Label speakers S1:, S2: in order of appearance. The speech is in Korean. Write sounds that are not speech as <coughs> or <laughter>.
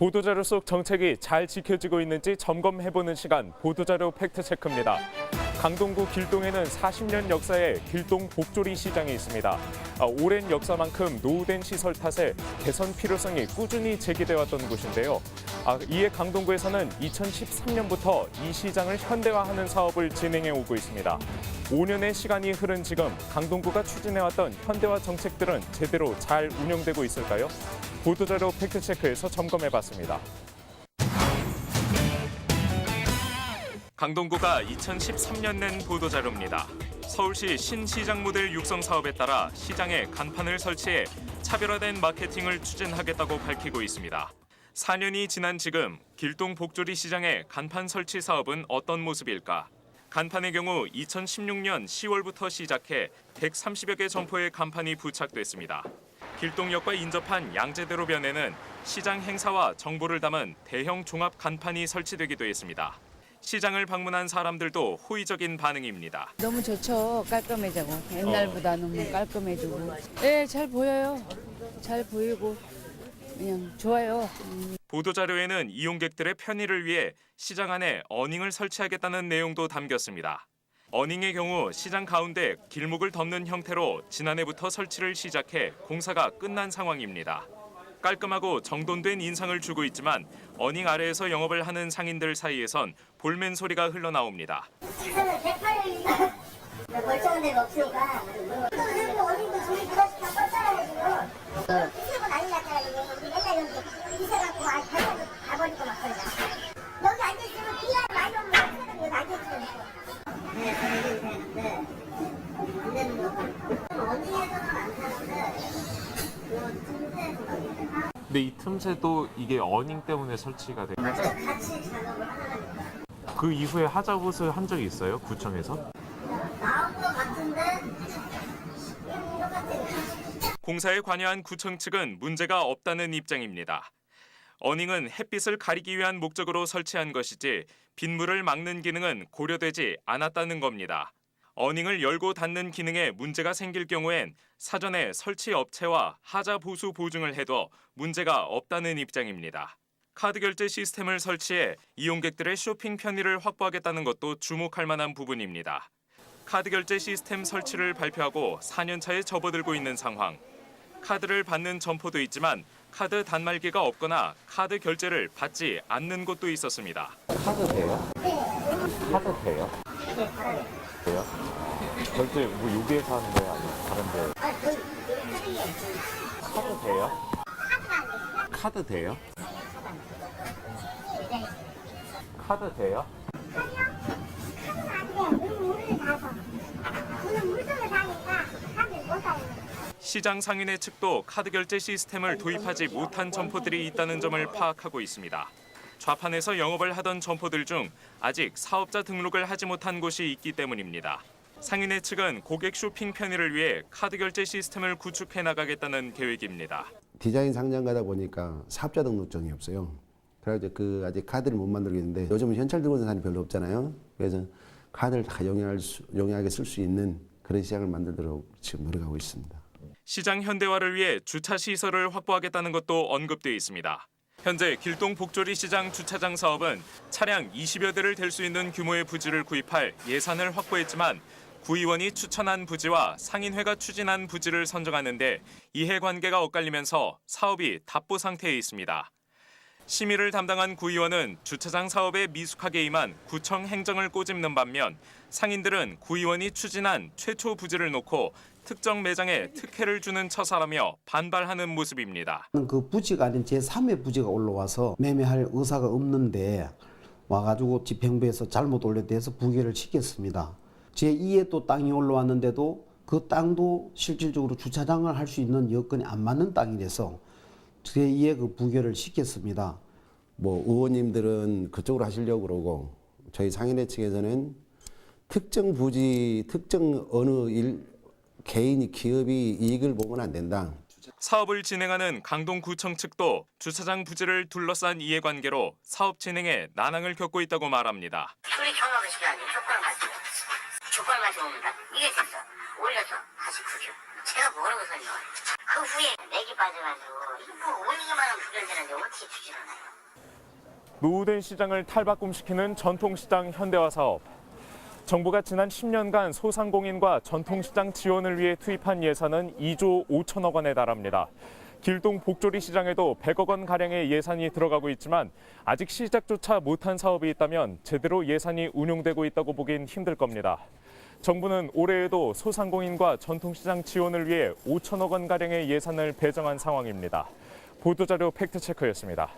S1: 보도자료 속 정책이 잘 지켜지고 있는지 점검해보는 시간 보도자료 팩트체크입니다. 강동구 길동에는 40년 역사의 길동 복조리 시장이 있습니다. 아, 오랜 역사만큼 노후된 시설 탓에 개선 필요성이 꾸준히 제기돼 왔던 곳인데요. 아, 이에 강동구에서는 2013년부터 이 시장을 현대화하는 사업을 진행해 오고 있습니다. 5년의 시간이 흐른 지금 강동구가 추진해왔던 현대화 정책들은 제대로 잘 운영되고 있을까요? 보도자료 팩트체크에서 점검해봤습니다. 강동구가 2013년 낸 보도자료입니다. 서울시 신시장 모델 육성 사업에 따라 시장에 간판을 설치해 차별화된 마케팅을 추진하겠다고 밝히고 있습니다. 4년이 지난 지금 길동 복조리 시장의 간판 설치 사업은 어떤 모습일까? 간판의 경우 2016년 10월부터 시작해 130여 개 점포에 간판이 부착됐습니다. 길동역과 인접한 양재대로변에는 시장 행사와 정보를 담은 대형 종합 간판이 설치되기도 했습니다. 시장을 방문한 사람들도 호의적인 반응입니다.
S2: 너무 좋죠. 깔끔해지고 옛날보다 너무 깔끔해지고. 예, 잘 보여요. 잘 보이고 그냥 좋아요. 음.
S1: 보도자료에는 이용객들의 편의를 위해 시장 안에 어닝을 설치하겠다는 내용도 담겼습니다. 어닝의 경우 시장 가운데 길목을 덮는 형태로 지난해부터 설치를 시작해 공사가 끝난 상황입니다. 깔끔하고 정돈된 인상을 주고 있지만 어닝 아래에서 영업을 하는 상인들 사이에선 볼멘 소리가 흘러나옵니다. <coughs>
S3: 시선을 108년이니까 멀쩡한 데가 없으니까 그리고 어린도 저희 그다시 다 껐잖아요 지금 피우고 난리 났잖아요 이거 우리 맨날 여기 이사갖고 아 발가락 가버리고 막 그러잖아 여기 앉아있으면 비가 많이 오면 사람이 여기 앉아있으면 네 저희도 되는데 안 되는 거 어디에서는 안 사는데 그 틈새에서 막
S1: 근데 이 틈새도 이게 어닝 때문에 설치가 돼요.
S3: 같이 작업을
S1: 그 이후에 하자봇을 한 적이 있어요? 구청에서? 공사에 관여한 구청 측은 문제가 없다는 입장입니다. 어닝은 햇빛을 가리기 위한 목적으로 설치한 것이지 빗물을 막는 기능은 고려되지 않았다는 겁니다. 어닝을 열고 닫는 기능에 문제가 생길 경우엔 사전에 설치 업체와 하자 보수 보증을 해도 문제가 없다는 입장입니다. 카드 결제 시스템을 설치해 이용객들의 쇼핑 편의를 확보하겠다는 것도 주목할 만한 부분입니다. 카드 결제 시스템 설치를 발표하고 4년 차에 접어들고 있는 상황. 카드를 받는 점포도 있지만 카드 단말기가 없거나 카드 결제를 받지 않는 곳도 있었습니다.
S4: 카드 돼요? 카드 돼요? 돼요? 결제 뭐 여기에서 하는 거예요? 아니면 다른 데? 카드 돼요? 카드 돼요? 카드 돼요?
S1: 시장 상인회 측도 카드 결제 시스템을 도입하지 못한 점포들이 있다는 점을 파악하고 있습니다. 좌판에서 영업을 하던 점포들 중 아직 사업자 등록을 하지 못한 곳이 있기 때문입니다. 상인회 측은 고객 쇼핑 편의를 위해 카드 결제 시스템을 구축해 나가겠다는 계획입니다.
S5: 디자인 상장가다 보니까 사업자 등록증이 없어요. 그래서 그 아직 카드를 못 만들겠는데 요즘은 현찰 들고 있는 사람이 별로 없잖아요. 그래서 카드를 다 용이할 수, 용이하게 쓸 수 있는 그런 시장을 만들도록 지금 노력하고 있습니다.
S1: 시장 현대화를 위해 주차 시설을 확보하겠다는 것도 언급돼 있습니다. 현재 길동 복조리 시장 주차장 사업은 차량 20여 대를 댈 수 있는 규모의 부지를 구입할 예산을 확보했지만 구의원이 추천한 부지와 상인회가 추진한 부지를 선정하는데 이해관계가 엇갈리면서 사업이 답보 상태에 있습니다. 심의를 담당한 구의원은 주차장 사업에 미숙하게 임한 구청 행정을 꼬집는 반면 상인들은 구의원이 추진한 최초 부지를 놓고 특정 매장에 특혜를 주는 처사라며 반발하는 모습입니다.
S6: 그 부지가 아닌 제3의 부지가 올라와서 매매할 의사가 없는데 와가지고 집행부에서 잘못 올려대서 부결을 시켰습니다. 제2의 또 땅이 올라왔는데도 그 땅도 실질적으로 주차장을 할 수 있는 여건이 안 맞는 땅이라서 제2의 그 부결을 시켰습니다.
S5: 뭐 의원님들은 그쪽으로 하시려고 그러고 저희 상인회 측에서는 특정 부지, 특정 어느 일 개인이 기업이 이익을 보면 안 된다.
S1: 사업을 진행하는 강동구청 측도 주차장 부지를 둘러싼 이해관계로 사업 진행에 난항을 겪고 있다고 말합니다.
S3: 술이 경험을 시켜야 돼. 족발 맛이. 족발 맛이 옵니다. 이게 됐어. 올려서 다시 구겨. 제가 모르고 설명해. 그 후에 맥이 빠져가지고 뭐 올리기만 하면 부결되는데 어떻게 부결하나요?
S1: 노후된 시장을 탈바꿈시키는 전통시장 현대화 사업. 정부가 지난 10년간 소상공인과 전통시장 지원을 위해 투입한 예산은 2조 5천억 원에 달합니다. 길동 복조리 시장에도 100억 원 가량의 예산이 들어가고 있지만 아직 시작조차 못한 사업이 있다면 제대로 예산이 운용되고 있다고 보긴 힘들 겁니다. 정부는 올해에도 소상공인과 전통시장 지원을 위해 5천억 원 가량의 예산을 배정한 상황입니다. 보도자료 팩트체크였습니다.